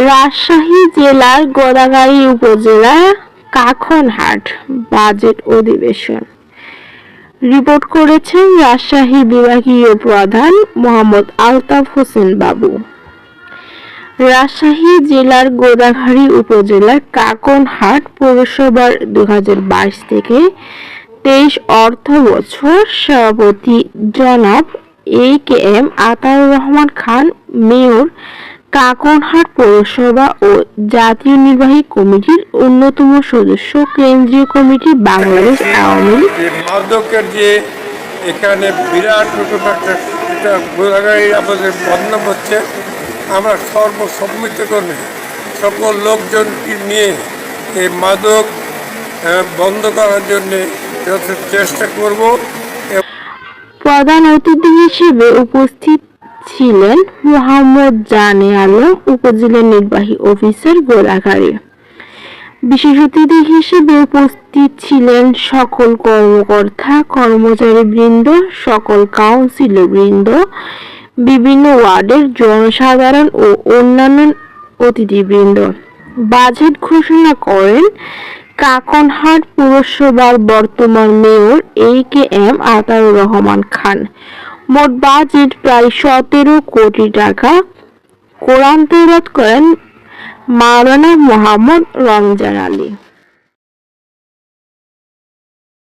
রাজশাহী জেলার গোদাগাড়ী উপজেলার কাখনহাট বাজেট অধিবেশন। রিপোর্ট করেছেন রাজশাহী বিভাগীয় প্রধান মোহাম্মদ আলতাফ হোসেন বাবু। রাজশাহী জেলার গোদাঘাড়ি উপজেলার কাকনহাট পৌরসভার দুই হাজার বাইশ থেকে তেইশ অর্থ বছর সভাপতি জনাব A K M Ataur Rahman Khan, mayor Kakanhat পৌরসভা ও জাতীয় নির্বাহী কমিটির অন্যতম সদস্য কেন্দ্রীয় কমিটি বাংলাদেশ আওয়ামী লীগ। যে মাদকের যে এখানে বিরাট একটা গোলাগাড়ি আমাদের বদনাম হচ্ছে আমরা সর্বসম্মিত করে সকল লোকজনকে নিয়ে এই মাদক বন্ধ করার জন্যে যথেষ্ট চেষ্টা করব। প্রধান অতিথি হিসেবে উপস্থিত ছিলেন মোহাম্মদ জানে আলম, উপজেলা নির্বাহী অফিসার গোলাঘাড়ি বিশেষ অতিথি হিসেবে উপস্থিত ছিলেন সকল কর্মকর্তা কর্মচারী বৃন্দ সকল কাউন্সিলর বৃন্দ বিভিন্ন ওয়ার্ডের জনসাধারণ ও অন্যান্য অতিথিবৃন্দ। বাজেট ঘোষণা করেন, কাকনহাট পুরসভার বর্তমান mayor A K M Ataur Rahman Khan. মোট বাজেট প্রায় সতেরো কোটি টাকা। কোরআন তেলাওয়াত করেন মাওলানা মোহাম্মদ রমজান আলী।